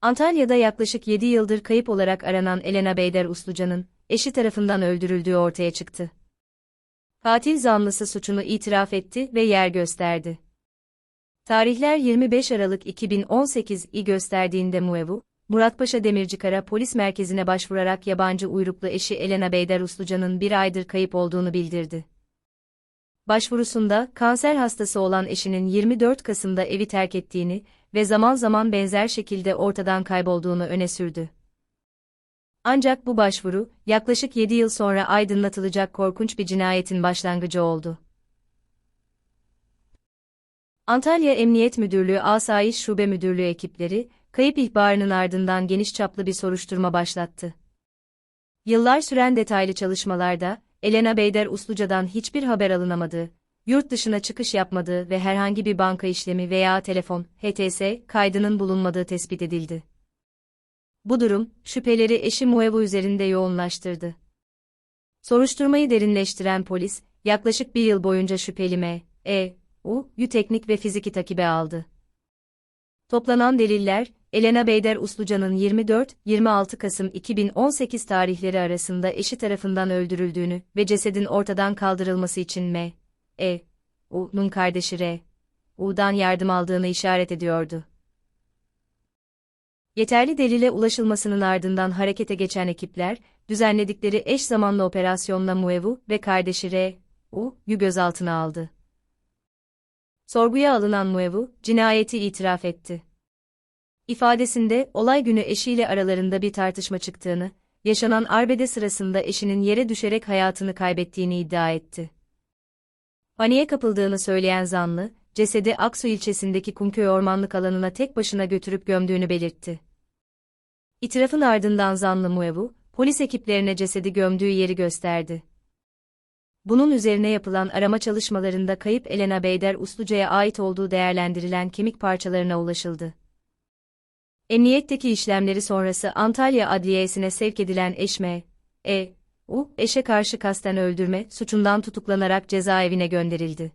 Antalya'da yaklaşık 7 yıldır kayıp olarak aranan Elena Beyder Uslucan'ın, eşi tarafından öldürüldüğü ortaya çıktı. Katil zanlısı suçunu itiraf etti ve yer gösterdi. Tarihler 25 Aralık 2018'i gösterdiğinde Muevu, Muratpaşa Demircikara Polis Merkezi'ne başvurarak yabancı uyruklu eşi Elena Beyder Uslucan'ın bir aydır kayıp olduğunu bildirdi. Başvurusunda, kanser hastası olan eşinin 24 Kasım'da evi terk ettiğini ve zaman zaman benzer şekilde ortadan kaybolduğunu öne sürdü. Ancak bu başvuru, yaklaşık 7 yıl sonra aydınlatılacak korkunç bir cinayetin başlangıcı oldu. Antalya Emniyet Müdürlüğü Asayiş Şube Müdürlüğü ekipleri, kayıp ihbarının ardından geniş çaplı bir soruşturma başlattı. Yıllar süren detaylı çalışmalarda, Elena Beyder Usluca'dan hiçbir haber alınamadığı, yurt dışına çıkış yapmadığı ve herhangi bir banka işlemi veya telefon, HTS, kaydının bulunmadığı tespit edildi. Bu durum, şüpheleri eşi Muevo üzerinde yoğunlaştırdı. Soruşturmayı derinleştiren polis, yaklaşık bir yıl boyunca şüpheli M, E, U, Yu teknik ve fiziki takibe aldı. Toplanan deliller, Elena Beyder Usluca'nın 24-26 Kasım 2018 tarihleri arasında eşi tarafından öldürüldüğünü ve cesedin ortadan kaldırılması için M. E. U'nun kardeşi R. U'dan yardım aldığını işaret ediyordu. Yeterli delile ulaşılmasının ardından harekete geçen ekipler, düzenledikleri eş zamanlı operasyonla Muevu ve kardeşi R. U'yu gözaltına aldı. Sorguya alınan Muevu, cinayeti itiraf etti. İfadesinde, olay günü eşiyle aralarında bir tartışma çıktığını, yaşanan arbede sırasında eşinin yere düşerek hayatını kaybettiğini iddia etti. Paniğe kapıldığını söyleyen zanlı, cesedi Aksu ilçesindeki Kumköy ormanlık alanına tek başına götürüp gömdüğünü belirtti. İtirafın ardından zanlı Muevu, polis ekiplerine cesedi gömdüğü yeri gösterdi. Bunun üzerine yapılan arama çalışmalarında kayıp Elena Beyder Usluca'ya ait olduğu değerlendirilen kemik parçalarına ulaşıldı. Emniyetteki işlemleri sonrası Antalya Adliyesi'ne sevk edilen eşme, E, U, eşe karşı kasten öldürme suçundan tutuklanarak cezaevine gönderildi.